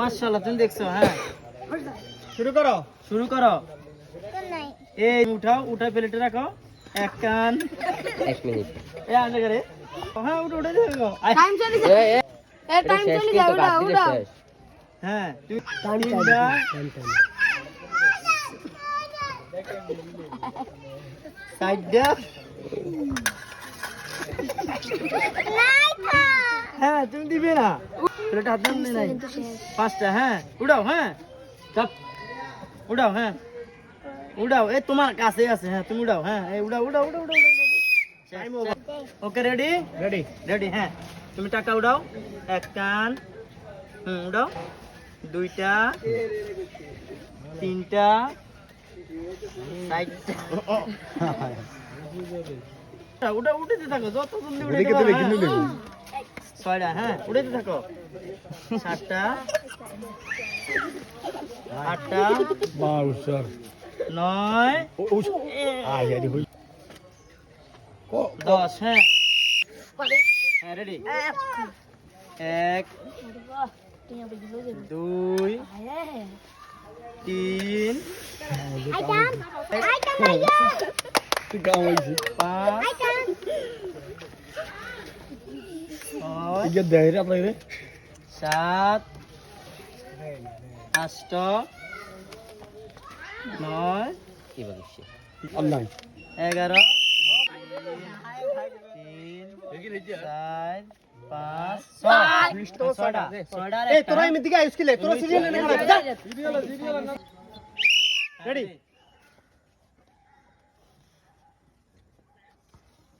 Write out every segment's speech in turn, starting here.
মাশাআল্লাহ তুমি দেখছ হ্যাঁ। শুরু করো শুরু করো। এই উঠাও উঠাই প্লেটে রাখো। এক কান। এক মিনিট। এ করে। হ্যাঁ উঠে উঠে দেখো টাইম চলে এ, টাইম চলে। হ্যাঁ তুমি চারটা হ্যাঁ তুমি দিবে না। প্লেটে হাত নাই। পাঁচটা হ্যাঁ উড়াও হ্যাঁ। চাপ উড়াও হ্যাঁ। উড়াও এই তোমার কাছে আছে হ্যাঁ তুমি উড়াও হ্যাঁ এই উড়াও উড়াও উড়াও উড়াও ওকে রেডি রেডি রেডি হ্যাঁ। তুমি টাকা উড়াও। এক কান হুম উড়াও। দুইটা তিনটা চারটা। উঠা উঠেতে থাকো যত জলদি উঠে ছয়টা হ্যাঁ উঠেতে থাকো। সাতটা আটটা নয় দশ হ্যাঁ। হ্যাঁ রেডি এক দুই তিন পাঁচ ছয় সাত আষ্ট নয় কি বলিস এগারো তিন চার পাঁচ ছয় ছয়টা ছয়টা আর এই একটা। তোরা এমনি দিকে আইস কিলে তোরা সিরিয়াল নে রেডি ওরে সাইড কেন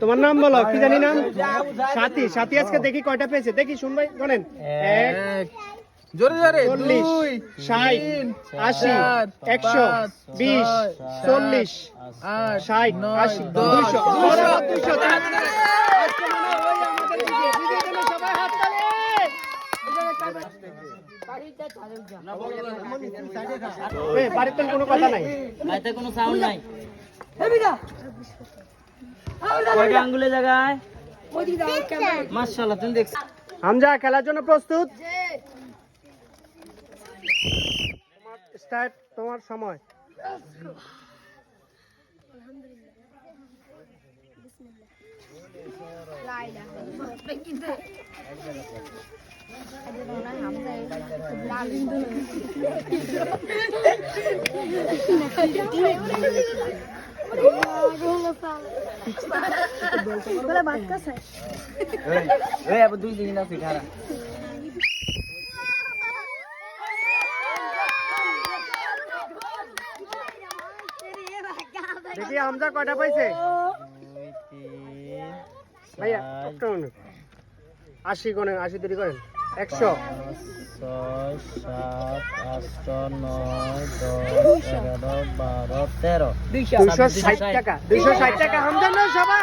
তোমার নাম বলো কি জানি নাম সাথী সাথী আজকে দেখি কয়টা পেয়েছে দেখি শুন ভাই এক জোরে জোরে চল্লিশ ষাট আশি একশো বিশ চল্লিশ ষাট আশি দুশো দুইশো আজকে মনে হয় ওই আমাদের বিজয়। বিজয়ের জন্য সবাই হাততালি। এই, বাড়ির তো কোনো কথা নাই বাড়িতে কোনো সাউন্ড নাই কয়টা আঙ্গুলে জায়গায় মাশাআল্লাহ তুমি দেখছ হামজা খেলার জন্য প্রস্তুত স্টার্ট তোমার সময় এই আবার দুই দিন আছে। খারাপ দেখি হামজা কয়টা পাইছে? ভাইয়া। আশি করেন আশি দেরি করেন। একশো। ছয় সাত আট নয় দশ এগারো বারো তেরো। দুইশো ষাট টাকা। দুইশো ষাট টাকা। সবাই